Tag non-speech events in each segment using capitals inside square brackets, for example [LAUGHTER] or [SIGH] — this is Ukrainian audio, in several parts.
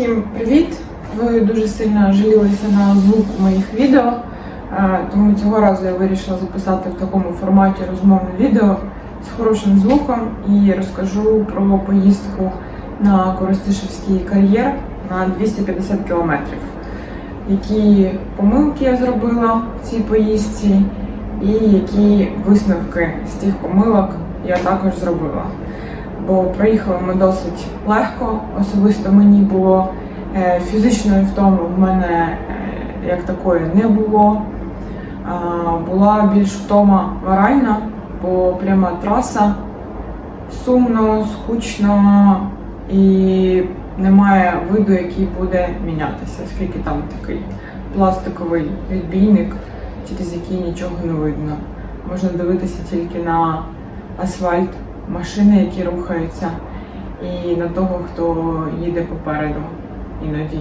Всім привіт! Ви дуже сильно жалілися на звук моїх відео, тому цього разу я вирішила записати в такому форматі розмовне відео з хорошим звуком і розкажу про поїздку на Коростишевський кар'єр на 250 кілометрів. Які помилки я зробила в цій поїздці, і які висновки з тих помилок я також зробила. Бо проїхали ми досить легко. Особисто мені було е, фізичної втоми в мене е, як такої не було. Була більш втома моральна, бо пряма траса сумно, скучно і немає виду, який буде мінятися, оскільки там такий пластиковий відбійник, через який нічого не видно. Можна дивитися тільки на асфальт, машини, які рухаються, і на того, хто їде попереду іноді.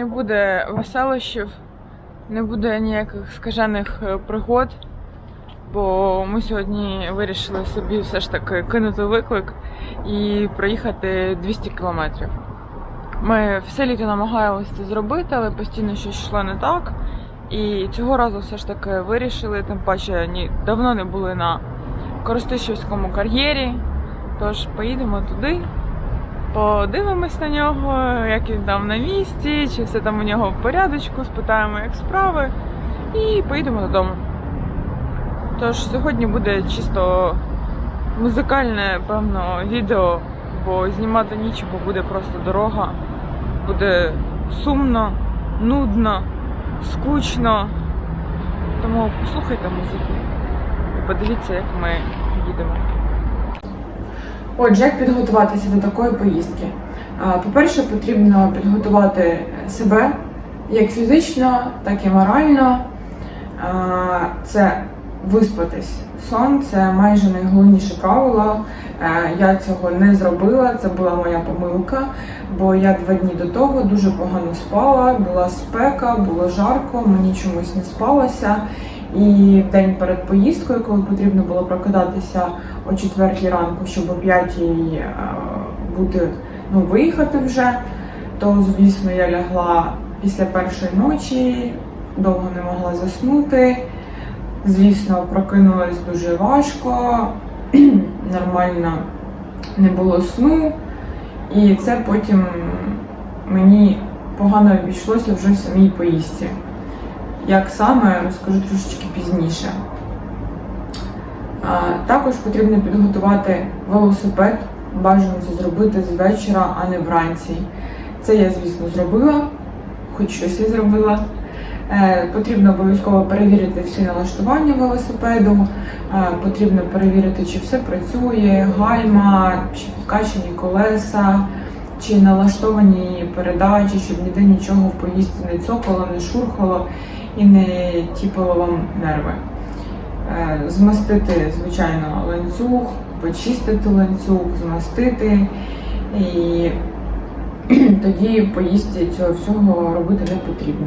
Не буде веселощів, не буде ніяких скажених е, пригод, бо ми сьогодні вирішили собі все ж таки кинути виклик і проїхати 200 кілометрів. Ми все літо намагалися це зробити, але постійно щось йшло не так. І цього разу все ж таки вирішили, тим паче ні, давно не були на Коростишівському кар'єрі. Тож поїдемо туди, подивимось на нього, як він там на місці, чи все там у нього в порядочку, спитаємо, як справи, і поїдемо додому. Тож сьогодні буде чисто музикальне, певно, відео, бо знімати нічого буде просто дорога. Буде сумно, нудно, скучно. Тому послухайте музику і подивіться, як ми їдемо. Отже, як підготуватися до такої поїздки? По-перше, потрібно підготувати себе як фізично, так і морально. Це виспатись. Сон це майже найголовніше правило. Я цього не зробила, це була моя помилка, бо я два дні до того дуже погано спала, була спека, було жарко, мені чомусь не спалося. І в день перед поїздкою, коли потрібно було прокидатися о 4 ранку, щоб о 5 е, бути, ну, виїхати вже, то, звісно, я лягла після першої ночі, довго не могла заснути. Звісно, прокинулась дуже важко, [CLEARS THROAT] нормально не було сну, і це потім мені погано обійшлося вже в самій поїздці. Як саме, розкажу трошечки пізніше. Також потрібно підготувати велосипед. Бажано це зробити з вечора, а не вранці. Це я, звісно, зробила, хоч щось я зробила. Е, Потрібно обов'язково перевірити всі налаштування велосипеду. Е, Потрібно перевірити, чи все працює, гальма, чи підкачані колеса, чи налаштовані передачі, щоб ніде нічого в поїздці не цокало, не шурхало і не тіпало вам нерви. Е, Змастити, звичайно, ланцюг, почистити ланцюг, змастити. І [CLEARS THROAT] тоді поїсти цього всього робити не потрібно.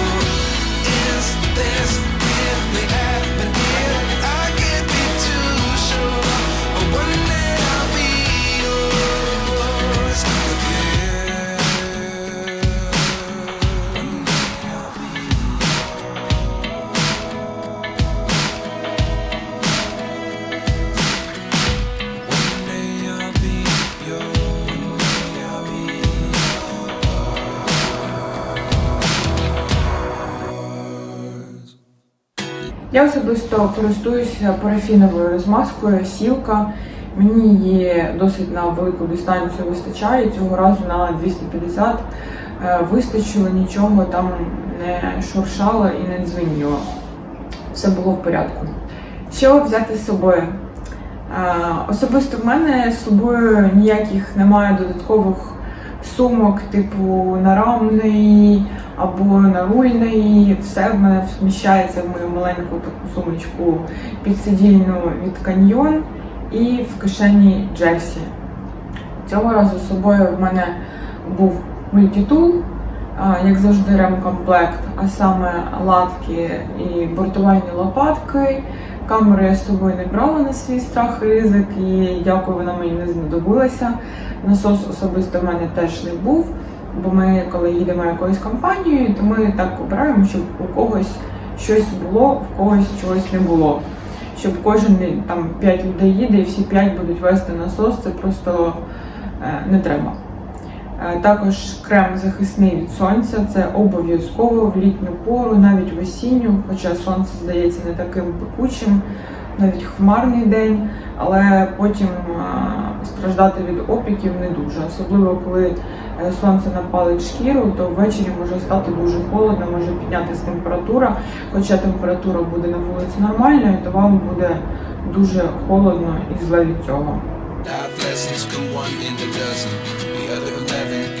this. Я особисто користуюся парафіновою розмазкою сілка. Мені її досить на велику дистанцію вистачає. Цього разу на 250 е, вистачило, нічого там не шуршало і не дзвеніло. Все було в порядку. Що взяти з собою? Е, Особисто в мене з собою ніяких немає додаткових сумок, типу нарамний або нарульний. Все в мене вміщається в мою маленьку таку сумочку підсидільну від каньйон і в кишені Джерсі. Цього разу з собою в мене був мультитул, як завжди, ремкомплект, а саме латки і бортувальні лопатки. Камеру я з собою не брала на свій страх і ризик, і дякую, вона мені не знадобилася. Насос особисто в мене теж не був, бо ми, коли їдемо якоюсь компанією, то ми так обираємо, щоб у когось щось було, в когось чогось не було. Щоб кожен там 5 людей їде і всі 5 будуть вести насос, це просто е, не треба. Е, Також крем захисний від сонця, це обов'язково в літню пору, навіть в осінню, хоча сонце здається не таким пекучим, навіть хмарний день, але потім е, страждати від опіків не дуже. Особливо коли е, сонце напалить шкіру, то ввечері може стати дуже холодно, може піднятися температура. Хоча температура буде на вулиці нормальною, то вам буде дуже холодно і зле від цього.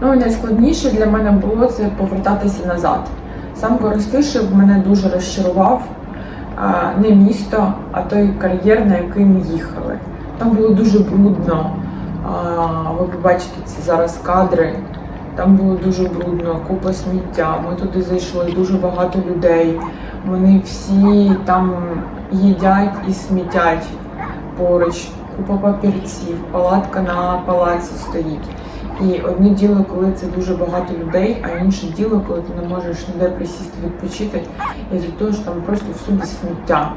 Ну і найскладніше для мене було це повертатися назад. Сам Коростишев мене дуже розчарував. Не місто, а той кар'єр, на який ми їхали. Там було дуже брудно. Ви побачите ці зараз кадри. Там було дуже брудно, купа сміття. Ми туди зайшли дуже багато людей. Вони всі там їдять і смітять поруч, купа папірців, палатка на палаці стоїть. І одне діло, коли це дуже багато людей, а інше діло, коли ти не можеш ніде присісти відпочити, і за того, що там просто всюди сміття.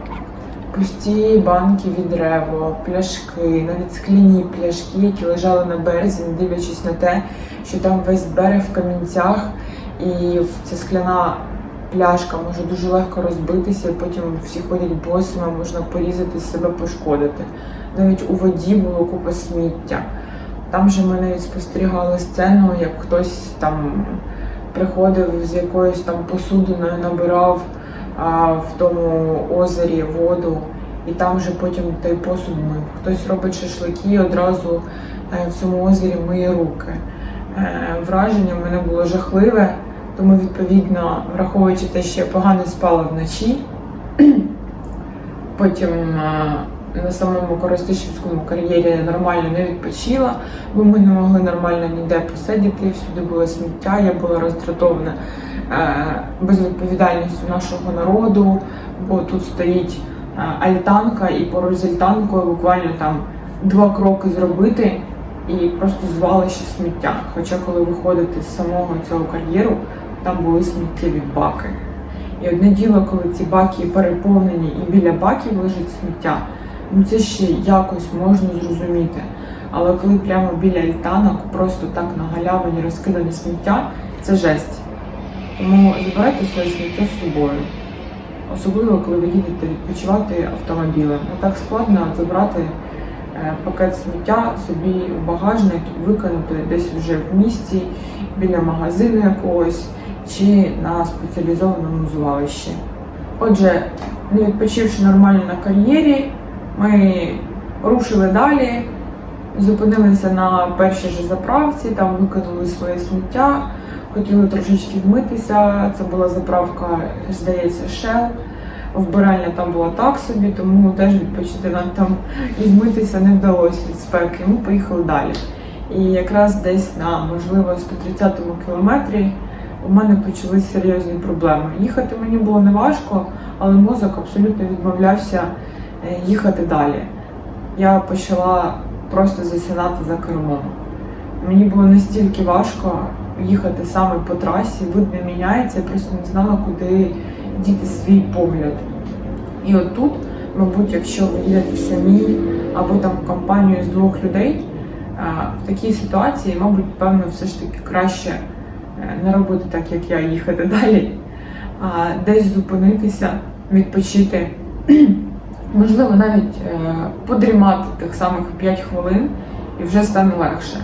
Пусті банки від рево, пляшки, навіть скляні пляшки, які лежали на березі, не дивлячись на те, що там весь берег в камінцях, і ця скляна пляшка може дуже легко розбитися, і потім всі ходять босими, можна порізати себе, пошкодити. Навіть у воді було купа сміття. Там же ми навіть спостерігали сцену, як хтось там приходив з якоюсь там посудиною, набирав а, в тому озері воду, і там же потім той посуд мив. Хтось робить шашлики одразу е, в цьому озері миє руки. Е, Враження в мене було жахливе, тому відповідно, враховуючи те, що я погано спала вночі, [CLEARS THROAT] потім е, на самому Коростишівському кар'єрі нормально не відпочила, бо ми не могли нормально ніде посидіти, всюди було сміття, я була роздратована е, безвідповідальністю нашого народу, бо тут стоїть е, альтанка, і поруч з альтанкою буквально там два кроки зробити і просто звалище сміття. Хоча коли виходити з самого цього кар'єру, там були сміттєві баки. І одне діло, коли ці баки переповнені і біля баків лежить сміття, ну це ще якось можна зрозуміти. Але коли прямо біля альтанок просто так на галявині розкидане сміття, це жесть. Тому забирайте своє сміття з собою. Особливо, коли ви їдете відпочивати автомобілем. Не так складно забрати е, пакет сміття собі в багажник і викинути десь вже в місті, біля магазину якогось чи на спеціалізованому звалищі. Отже, не відпочивши нормально на кар'єрі, ми рушили далі, зупинилися на першій же заправці, там викинули своє сміття, хотіли трошечки вмитися. Це була заправка, здається, Shell. Вбиральня там була так собі, тому теж відпочити нам там і вмитися не вдалося від спеки. Ми поїхали далі. І якраз десь на можливо 130-му кілометрі у мене почались серйозні проблеми. Їхати мені було не важко, але мозок абсолютно відмовлявся їхати далі. Я почала просто засинати за кермом. Мені було настільки важко їхати саме по трасі, вид не міняється, я просто не знала, куди діти свій погляд. І отут, мабуть, якщо ви їдете самі або там в компанію з двох людей, е, в такій ситуації, мабуть, певно, все ж таки краще е, не робити так, як я, їхати [LAUGHS] далі, а десь зупинитися, відпочити. [CLEARS THROAT] Можливо, навіть е, подрімати тих самих 5 хвилин і вже стане легше.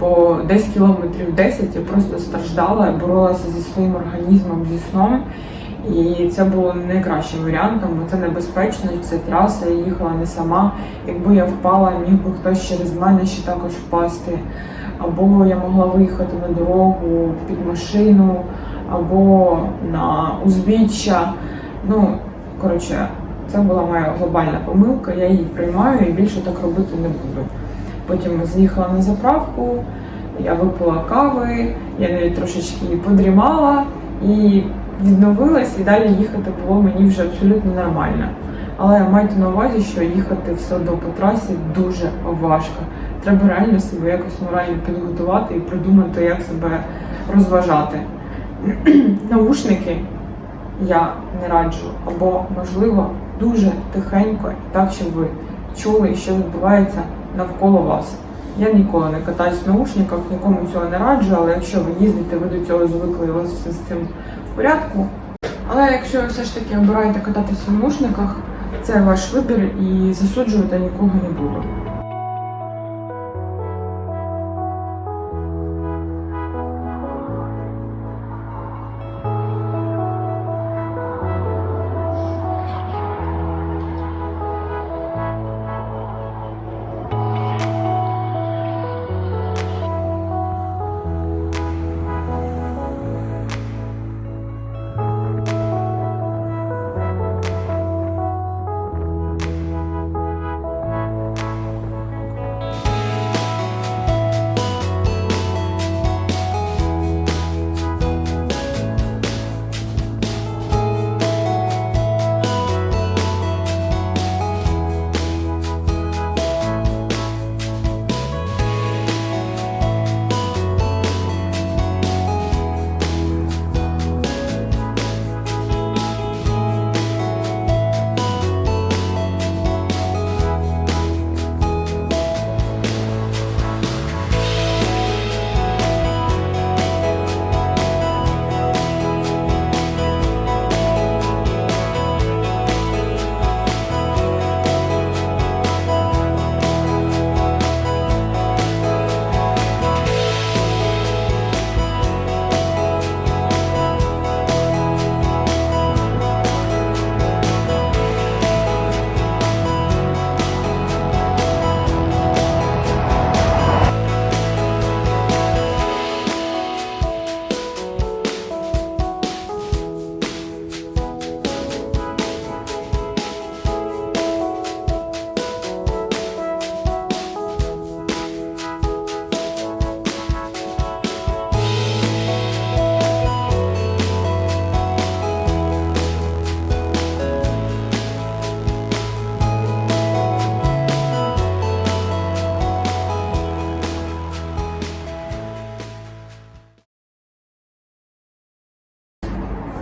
Бо десь кілометрів 10 я просто страждала, боролася зі своїм організмом, зі сном. І це було найкращим варіантом, бо це небезпечно, це траса, я їхала не сама. Якби я впала, міг би хтось через мене ще також впасти. Або я могла виїхати на дорогу під машину, або на узбіччя. Ну, коротше, це була моя глобальна помилка, я її приймаю і більше так робити не буду. Потім з'їхала на заправку, я випила кави, я навіть трошечки подрімала і відновилась, і далі їхати було мені вже абсолютно нормально. Але майте на увазі, що їхати все одно по трасі дуже важко. Треба реально себе якось морально підготувати і придумати, як себе розважати. [CLEARS THROAT] Наушники я не раджу, або можливо дуже тихенько, і так щоб ви чули, що відбувається навколо вас. Я ніколи не катаюсь в наушниках, нікому цього не раджу, але якщо ви їздите, ви до цього звикли і у вас все з цим в порядку. Але якщо ви все ж таки обираєте кататися в наушниках, це ваш вибір і засуджувати нікого не буду.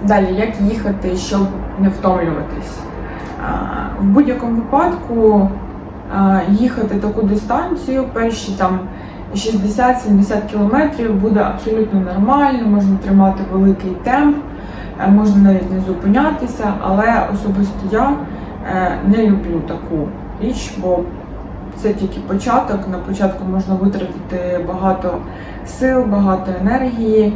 Далі, як їхати, щоб не втомлюватись? В будь-якому випадку їхати таку дистанцію, перші там 60-70 кілометрів буде абсолютно нормально, можна тримати великий темп, е, можна навіть не зупинятися, але особисто я е, не люблю таку річ, бо це тільки початок. На початку можна витратити багато сил, багато енергії,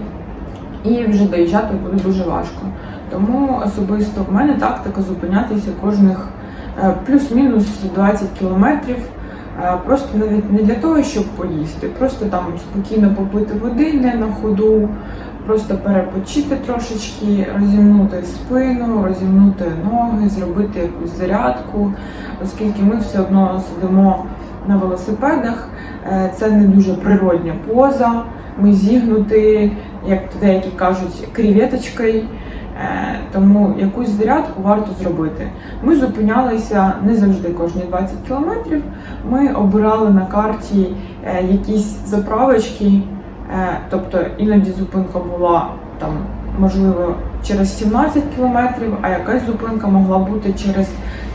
і вже доїжджати буде дуже важко. Тому особисто в мене тактика зупинятися кожних е, плюс-мінус 20 кілометрів. Е, Просто навіть не для того, щоб поїсти, просто там спокійно попити води не на ходу, просто перепочити трошечки, розімнути спину, розімнути ноги, зробити якусь зарядку, оскільки ми все одно сидимо на велосипедах, е, це не дуже природня поза. Ми зігнуті, як деякі кажуть, кріветочкою. Е, Тому якусь зарядку варто зробити. Ми зупинялися не завжди кожні 20 кілометрів. Ми обирали на карті е, якісь заправочки, е, тобто іноді зупинка була там, можливо, через 17 кілометрів, а якась зупинка могла бути через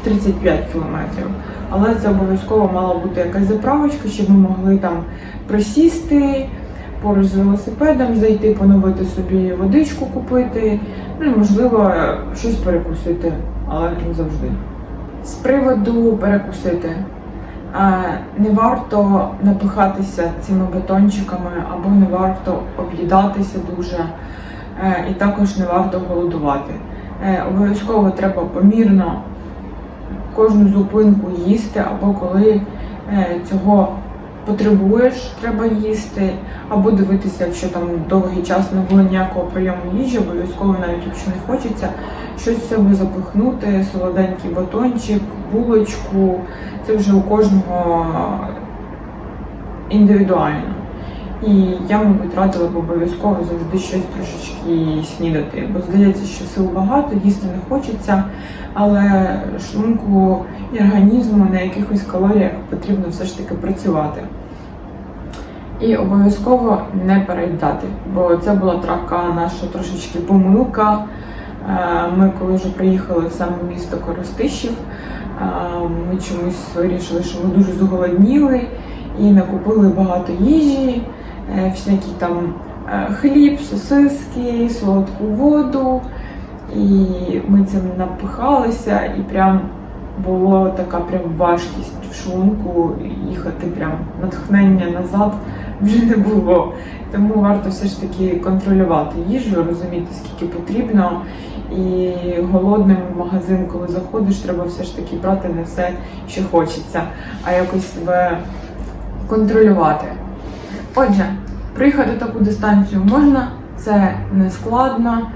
35 кілометрів. Але це обов'язково мала бути якась заправочка, щоб ми могли там присісти поруч з велосипедом, зайти, поновити собі водичку купити, ну можливо щось перекусити, але не завжди. З приводу перекусити. Не варто напихатися цими батончиками або не варто об'їдатися дуже, е, і також не варто голодувати. Е, Обов'язково треба помірно кожну зупинку їсти, або коли е, цього потребуєш, треба їсти, або дивитися, якщо там довгий час не було ніякого прийому їжі, обов'язково навіть якщо не хочеться, щось в себе запихнути, солоденький батончик, булочку. Це вже у кожного індивідуально. І я, мабуть, радила б обов'язково завжди щось трошечки снідати, бо здається, що сил багато, їсти не хочеться, але шлунку і організму на якихось калоріях потрібно все ж таки працювати. І обов'язково не переїдати, бо це була така наша трошечки помилка. Е, Ми коли вже приїхали в саме місто Коростишів, е, ми чомусь вирішили, що ми дуже зголодніли і накупили багато їжі, е, всякі там хліб, сосиски, солодку воду. І ми цим напихалися, і прям була така прям важкість в шлунку, їхати прям натхнення назад [LAUGHS] вже не було. Тому варто все ж таки контролювати їжу, розуміти, скільки потрібно. І голодним в магазин, коли заходиш, треба все ж таки брати не все, що хочеться, а якось себе контролювати. Отже, приїхати таку дистанцію можна, це не складно,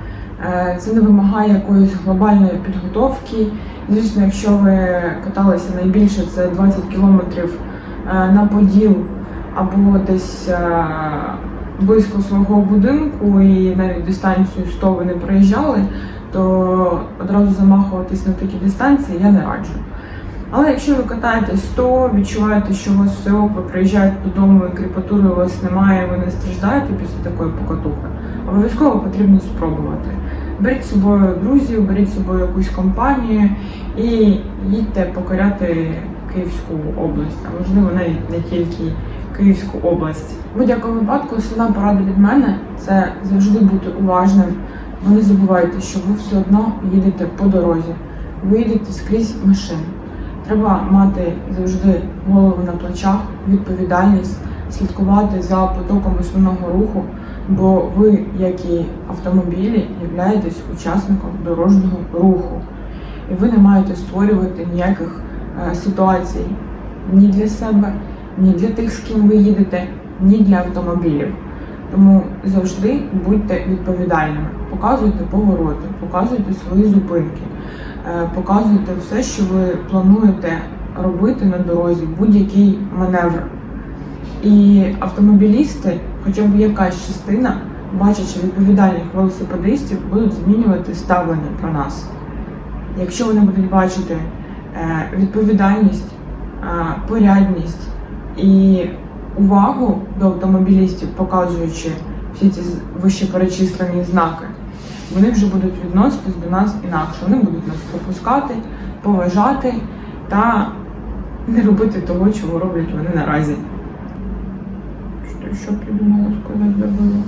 е, це не вимагає якоїсь глобальної підготовки. Звісно, якщо ви каталися найбільше, це 20 кілометрів е, на поділ або десь е, близько свого будинку і навіть дистанцію 100 ви не проїжджали, то одразу замахуватись на такі дистанції я не раджу. Але якщо ви катаєте 100, відчуваєте, що у вас все ви приїжджаєте додому і кріпатури у вас немає, ви не страждаєте після такої покатухи, обов'язково потрібно спробувати. Беріть з собою друзів, беріть з собою якусь компанію і їдьте покоряти Київську область, а можливо навіть не тільки Київську область. В будь-якому випадку основна порада від мене це завжди бути уважним, бо не забувайте, що ви все одно їдете по дорозі, ви їдете скрізь машин. Треба мати завжди голову на плечах, відповідальність, слідкувати за потоком основного руху, бо ви, як і автомобілі, являєтесь учасником дорожнього руху. І ви не маєте створювати ніяких е, ситуацій ні для себе, ні для тих, з ким ви їдете, ні для автомобілів. Тому завжди будьте відповідальними, показуйте повороти, показуйте свої зупинки, е, показуйте все, що ви плануєте робити на дорозі, будь-який маневр. І автомобілісти, хоча б якась частина, бачачи відповідальних велосипедистів, будуть змінювати ставлення про нас. Якщо вони будуть бачити е, відповідальність, е, порядність і увагу до автомобілістів, показуючи всі ці вищеперечислені вище перечислені знаки, вони вже будуть відноситись до нас інакше. Вони будуть нас пропускати, поважати та не робити того, чого роблять вони наразі. Що придумала сказати забула?